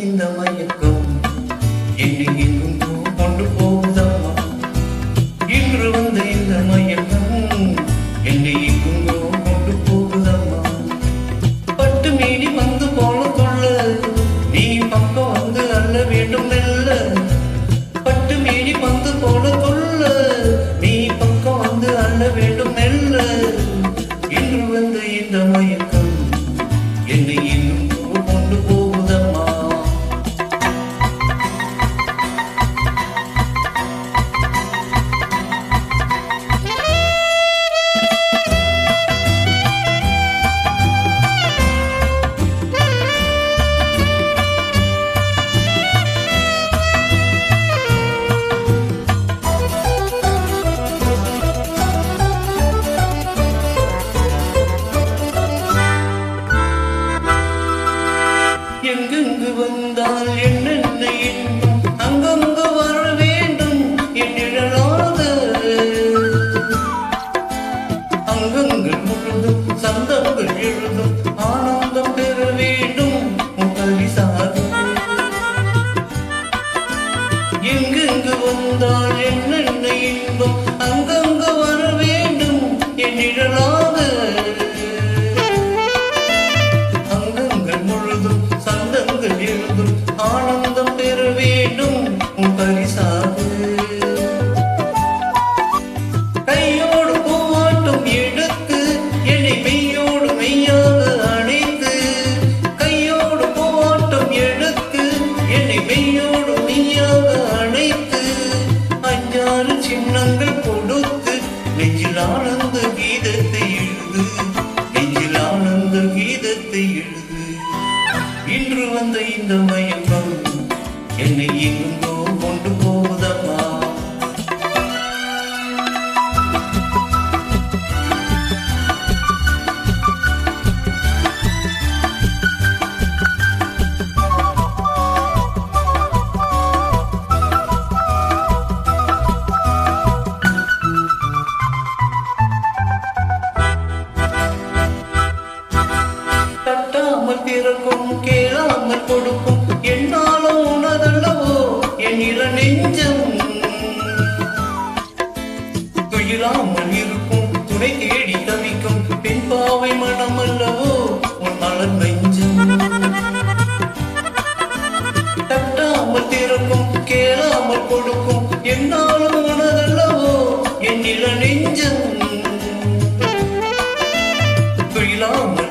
இந்த மயக்கம் Kim gün gubundan ஆனந்த கீதத்தை எழுது. நெஞ்சில் ஆனந்த கீதத்தை எழுது. இன்று வந்த இந்த மயக்கம் என்னை எங்கோ தட்டாமல் பிறக்கும் கேளாமல் கொடுக்கும். என்னாலும் உனதல்லவோ என் இள நெஞ்சம். துயிலாமல் இருக்கும். துணை தேடி தவிக்கும். பெண் பாவை மனம் அல்லவோ? உன் மலர் நெஞ்சம். தட்டாமல் திறக்கும் கேளாமல் கொடுக்கும். என்னாலும் உனதல்லவோ என் இள நெஞ்சம். துயிலாமல்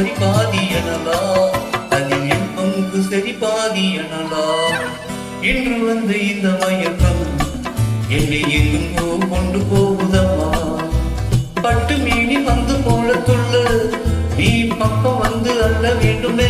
சரி பாதி எனலாம் அதில் என் பங்கு சரி பாதி எனலாம் இன்று வந்து இந்த மயக்கம் என்னை எங்கோ கொண்டு போகுதம்மா. பட்டு மீனி வந்து போல துள்ள. நீ பக்கம் வந்து அல்ல வேண்டும்